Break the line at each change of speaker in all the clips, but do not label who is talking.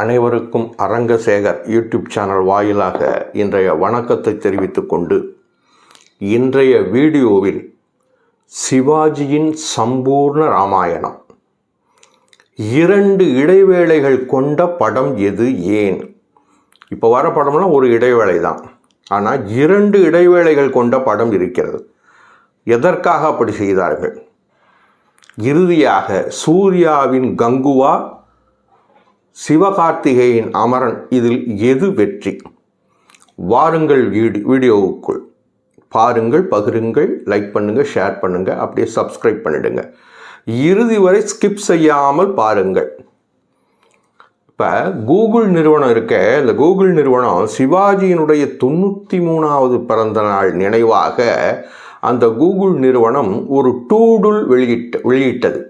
அனைவருக்கும் Arangasekar YouTube channel வாயிலாக இன்றைய வணக்கத்தை தெரிவித்துக் கொண்டு இன்றைய வீடியோவில் சிவாஜியின் சம்பூர்ண ராமாயணம். இரண்டு இடைவேளைகள் கொண்ட படம் எது ஏன்? இப்போ வர படம்லாம் ஒரு இடைவேளை தான். ஆனால் இரண்டு இடைவேளைகள் கொண்ட படம் இருக்கிறது. எதற்காக அப்படி செய்தார்கள்? இறுதியாக சூர்யாவின் கங்குவா சிவகார்த்திகேயன் அமரன் இதில் எது வெற்றி? வாருங்கள் வீடி வீடியோவுக்குள். பாருங்கள் பகிருங்கள் லைக் பண்ணுங்கள் ஷேர் பண்ணுங்கள் அப்படியே சப்ஸ்கிரைப் பண்ணிடுங்க. இறுதி வரை ஸ்கிப் செய்யாமல் பாருங்கள். இப்போ கூகுள் நிறுவனம் இருக்க இந்த கூகுள் நிறுவனம் சிவாஜியினுடைய தொண்ணூற்றி மூணாவது பிறந்த நாள் நினைவாக அந்த கூகுள் நிறுவனம் ஒரு டூடுல் வெளியிட்ட வெளியிட்டது.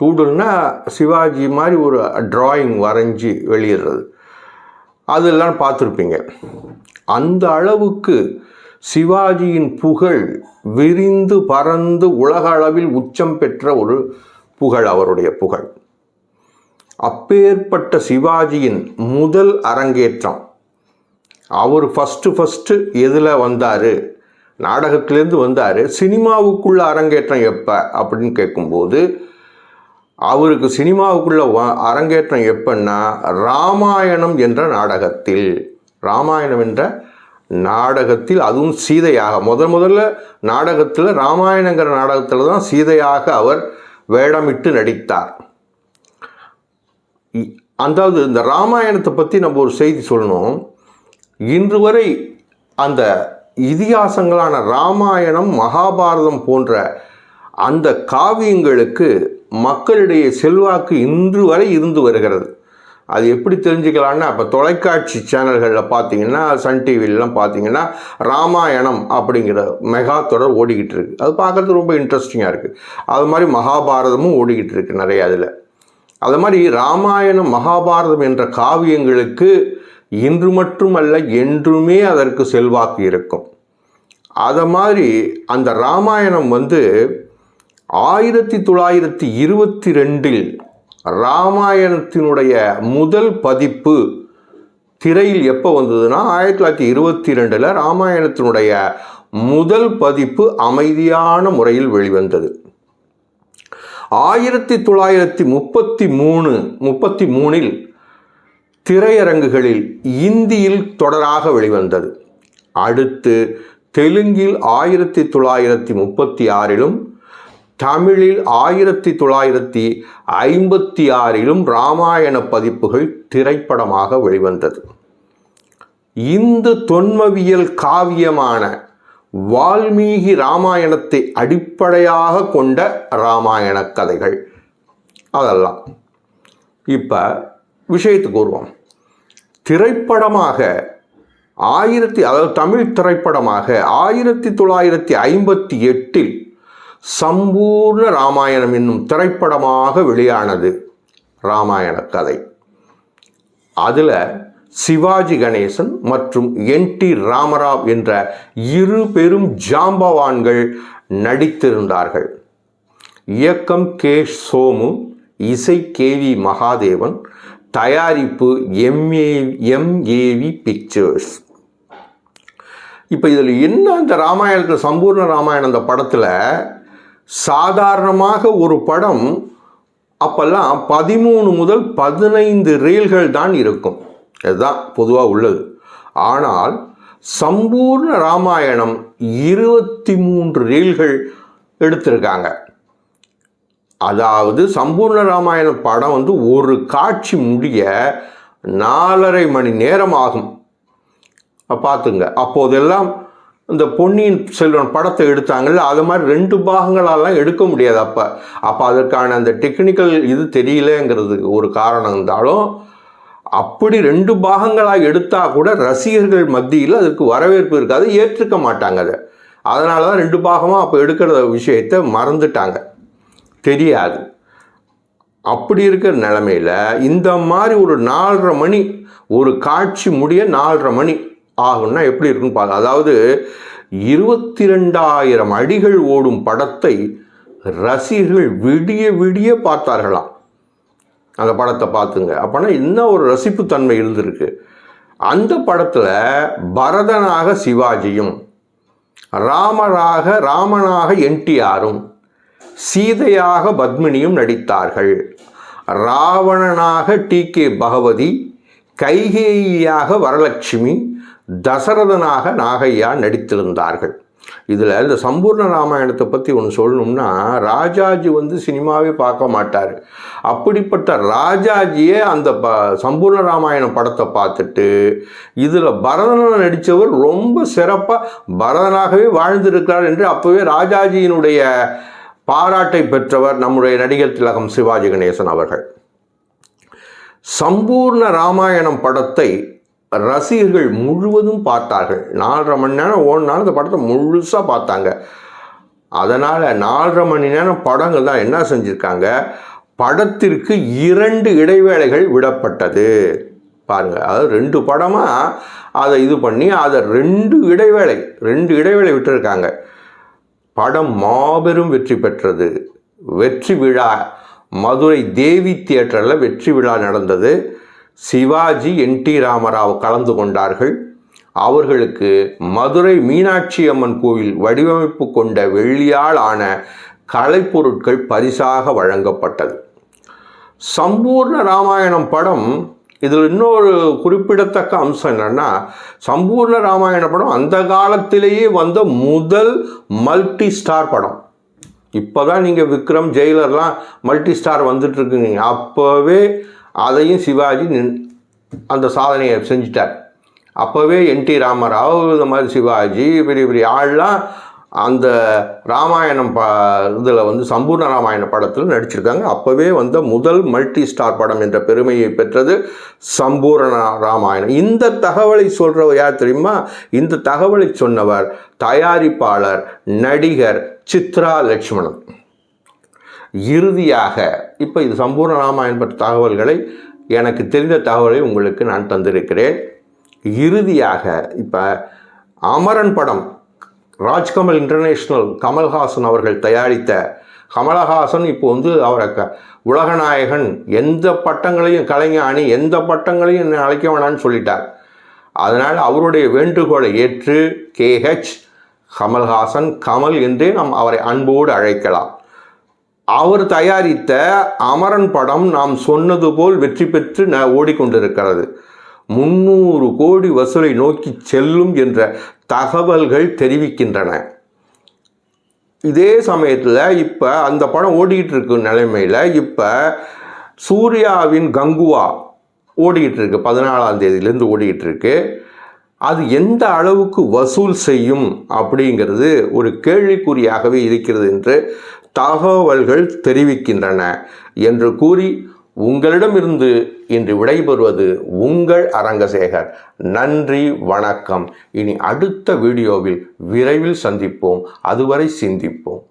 டூடுல்னா சிவாஜி மாதிரி ஒரு ட்ராயிங் வரைஞ்சி வெளியிடுறது. அதெல்லாம் பார்த்துருப்பீங்க. அந்த அளவுக்கு சிவாஜியின் புகழ் விரிந்து பறந்து உலக அளவில் உச்சம் பெற்ற ஒரு புகழ் அவருடைய புகழ். அப்பேற்பட்ட சிவாஜியின் முதல் அரங்கேற்றம். அவர் ஃபஸ்ட்டு ஃபஸ்ட்டு எதில் வந்தார்? நாடகத்திலேருந்து வந்தார். சினிமாவுக்குள்ள அரங்கேற்றம் எப்போ? அப்படின்னு கேட்கும்போது அவருக்கு சினிமாவுக்குள்ள வ- அரங்கேற்றம் எப்பன்னா ராமாயணம் என்ற நாடகத்தில். ராமாயணம் என்ற நாடகத்தில் அதுவும் சீதையாக முதல் முதல்ல நாடகத்தில் ராமாயணங்கிற நாடகத்தில் தான் சீதையாக அவர் வேடமிட்டு நடித்தார். அதாவது இந்த ராமாயணத்தை பற்றி நம்ம ஒரு செய்தி சொல்லணும். இன்று வரை அந்த இதிகாசங்களான ராமாயணம் மகாபாரதம் போன்ற அந்த காவியங்களுக்கு மக்களிடையே செல்வாக்கு இன்று வரை இருந்து வருகிறது. அது எப்படி தெரிஞ்சுக்கலான்னா இப்போ தொலைக்காட்சி சேனல்களில் பார்த்தீங்கன்னா சன் டிவிலலாம் பார்த்தீங்கன்னா ராமாயணம் அப்படிங்கிற மெகா தொடர் ஓடிக்கிட்டு இருக்குது அது பார்க்கறதுக்கு ரொம்ப இன்ட்ரெஸ்டிங்காக இருக்குது அது மாதிரி மகாபாரதமும் ஓடிக்கிட்டு இருக்குது நிறைய அதில். அது மாதிரி ராமாயணம் மகாபாரதம் என்ற காவியங்களுக்கு இன்று மட்டுமல்ல என்றுமே அதற்கு செல்வாக்கு இருக்கும். அதை மாதிரி அந்த ராமாயணம் வந்து ஆயிரத்தி தொள்ளாயிரத்தி இருபத்தி ரெண்டில் ராமாயணத்தினுடைய முதல் பதிப்பு திரையில் எப்போ வந்ததுன்னா ஆயிரத்தி தொள்ளாயிரத்தி இருபத்தி ரெண்டில் ராமாயணத்தினுடைய முதல் பதிப்பு அமைதியான முறையில் வெளிவந்தது. ஆயிரத்தி தொள்ளாயிரத்தி முப்பத்தி மூணு முப்பத்தி மூணில் திரையரங்குகளில் இந்தியில் தொடராக வெளிவந்தது. அடுத்து தெலுங்கில் ஆயிரத்தி தொள்ளாயிரத்தி முப்பத்தி ஆறிலும் தமிழில் ஆயிரத்தி தொள்ளாயிரத்தி ஐம்பத்தி ஆறிலும் ராமாயண பதிப்புகள் திரைப்படமாக வெளிவந்தது. இந்து தொன்மவியல் காவியமான வால்மீகி ராமாயணத்தை அடிப்படையாக கொண்ட ராமாயண கதைகள். அதெல்லாம். இப்போ விஷயத்துக்கு வருவோம். திரைப்படமாக ஆயிரத்தி அதாவது தமிழ் திரைப்படமாக ஆயிரத்தி தொள்ளாயிரத்தி ஐம்பத்தி எட்டில் சம்பூர்ண ராமாயணம் என்னும் திரைப்படமாக வெளியானது ராமாயண கதை. அதில் சிவாஜி கணேசன் மற்றும் என் டி ராமராவ் என்ற இரு பெரும் ஜாம்பவான்கள் நடித்திருந்தார்கள். இயக்கம் கே. சோமு இசை கே. வி. மகாதேவன் தயாரிப்பு எம்ஏ எம்ஏவி பிக்சர்ஸ். இப்போ இதில் என்ன இந்த ராமாயணத்தில் சம்பூர்ண ராமாயணம் அந்த படத்தில் சாதாரணமாக ஒரு படம் அப்போல்லாம் பதிமூணு முதல் பதினைந்து ரீல்கள் தான் இருக்கும். இதுதான் பொதுவாக உள்ளது. ஆனால் சம்பூர்ண ராமாயணம் இருபத்தி மூன்று ரீல்கள் எடுத்திருக்காங்க. அதாவது சம்பூர்ண ராமாயண படம் வந்து ஒரு காட்சி முடிய நாலரை மணி நேரம் ஆகும். பார்த்துங்க. அப்போதெல்லாம் இந்த பொன்னியின் செல்வன் படத்தை எடுத்தாங்கல்ல அது மாதிரி ரெண்டு பாகங்களெல்லாம் எடுக்க முடியாது அப்போ. அப்போ அதற்கான அந்த டெக்னிக்கல் இது தெரியலங்கிறதுக்கு ஒரு காரணம் இருந்தாலும் அப்படி ரெண்டு பாகங்களாக எடுத்தால் கூட ரசிகர்கள் மத்தியில் அதற்கு வரவேற்பு இருக்காது ஏற்றுக்க மாட்டாங்க அதை. அதனால தான் ரெண்டு பாகமாக அப்போ எடுக்கிற விஷயத்தை மறந்துட்டாங்க. தெரியாது. அப்படி இருக்கிற நிலமையில இந்த மாதிரி ஒரு நாலரை மணி ஒரு காட்சி முடிய நாலரை மணி. ஆகும்னா எப்படி இருக்குன்னு பார்க்க அதாவது இருபத்தி ரெண்டாயிரம் அடிகள் ஓடும் படத்தை ரசிகர்கள் விடிய விடிய பார்த்தார்களாம். அந்த படத்தை பார்த்துங்க. அப்போனா இன்னும் ஒரு ரசிப்புத்தன்மை இருந்திருக்கு. அந்த படத்தில் பரதனாக சிவாஜியும் ராமராக ராமனாக என்டிஆரும் சீதையாக பத்மினியும் நடித்தார்கள். ராவணனாக டி கே பகவதி கைகேயியாக வரலட்சுமி தசரதனாக நாகையா நடித்திருந்தார்கள். இதில் இந்த சம்பூர்ண ராமாயணத்தை பற்றி ஒன்று சொல்லணும்னா ராஜாஜி வந்து சினிமாவே பார்க்க மாட்டார். அப்படிப்பட்ட ராஜாஜியே அந்த ப சம்பூர்ண ராமாயணம் படத்தை பார்த்துட்டு இதில் பரதனை நடித்தவர் ரொம்ப சிறப்பாக பரதனாகவே வாழ்ந்திருக்கிறார் என்று அப்போவே ராஜாஜியினுடைய பாராட்டை பெற்றவர் நம்முடைய நடிகர் திலகம் சிவாஜி கணேசன் அவர்கள். சம்பூர்ண ராமாயணம் படத்தை ரசிகர்கள் முழுவதும் பார்த்தார்கள். நாலரை மணி நேரம் ஓடினாலும் இந்த படத்தை முழுசாக பார்த்தாங்க. அதனால் நாலரை மணி நேரம் படங்கள் தான் என்ன செஞ்சுருக்காங்க? படத்திற்கு இரண்டு இடைவேளைகள் விடப்பட்டது. பாருங்கள் அதாவது ரெண்டு படமாக அதை இது பண்ணி அதை ரெண்டு இடைவேளை ரெண்டு இடைவேளை விட்டுருக்காங்க. படம் மாபெரும் வெற்றி பெற்றது. வெற்றி விழா மதுரை தேவி தியேட்டரில் வெற்றி விழா நடந்தது. சிவாஜி என் டி ராமராவ் கலந்து கொண்டார்கள். அவர்களுக்கு மதுரை மீனாட்சி அம்மன் கோவில் வடிவமைப்பு கொண்ட வெள்ளியால் ஆன கலைப்பொருட்கள் பரிசாக வழங்கப்பட்டது. சம்பூர்ண ராமாயணம் படம் இதில் இன்னொரு குறிப்பிடத்தக்க அம்சம் என்னன்னா சம்பூர்ண ராமாயண படம் அந்த காலத்திலேயே வந்த முதல் மல்டி ஸ்டார் படம். இப்போ தான் நீங்கள் விக்ரம் ஜெயிலர்லாம் மல்டி ஸ்டார் வந்துட்டுருக்குங்க அப்போவே அதையும் சிவாஜி நின் அந்த சாதனையை செஞ்சிட்டார். அப்போவே என் டி ராமராவ் இந்த மாதிரி சிவாஜி பெரிய பெரிய ஆள்லாம் அந்த ராமாயணம் ப இதில் வந்து சம்பூர்ண ராமாயண படத்தில் நடிச்சிருக்காங்க. அப்போவே வந்த முதல் மல்டி ஸ்டார் படம் என்ற பெருமையை பெற்றது சம்பூர்ண ராமாயணம். இந்த தகவலை சொல்கிறவர் யார் தெரியுமா? இந்த தகவலை சொன்னவர் தயாரிப்பாளர் நடிகர் சித்ரா லட்சுமணன். இறுதியாக இப்போ இது சம்பூர்ண ராமாயணம் பற்ற தகவல்களை எனக்கு தெரிந்த தகவலை உங்களுக்கு நான் தந்திருக்கிறேன். இறுதியாக இப்போ அமரன் படம் ராஜ்கமல் இன்டர்நேஷ்னல் கமல்ஹாசன் அவர்கள் தயாரித்த கமலஹாசன் இப்போ வந்து அவரை க உலகநாயகன் எந்த பட்டங்களையும் கலைஞானி எந்த பட்டங்களையும் என்னை அழைக்க வேணான்னு சொல்லிட்டார். அதனால் அவருடைய வேண்டுகோளை ஏற்று கேஹெச் கமல்ஹாசன் கமல் என்றே நாம் அவரை அன்போடு அழைக்கலாம். அவர் தயாரித்த அமரன் படம் நாம் சொன்னது போல் வெற்றி பெற்று ந ஓடிக்கொண்டிருக்கிறது. முந்நூறு கோடி வசூலை நோக்கி செல்லும் என்ற தகவல்கள் தெரிவிக்கின்றன. இதே சமயத்தில் இப்போ அந்த படம் ஓடிக்கிட்டு இருக்கும் நிலைமையில் இப்போ சூர்யாவின் கங்குவா ஓடிக்கிட்டு இருக்கு. பதினாலாம் தேதியிலேருந்து ஓடிக்கிட்டு இருக்கு. அது எந்த அளவுக்கு வசூல் செய்யும் அப்படிங்கிறது ஒரு கேள்விக்குறியாகவே இருக்கிறது என்று தகவல்கள் தெரிவிக்கின்றன என்று கூறி உங்களிடமிருந்து இன்று விடைபெறுவது உங்கள் அரங்கசேகர். நன்றி வணக்கம். இனி அடுத்த வீடியோவில் விரைவில் சந்திப்போம். அதுவரை சிந்திப்போம்.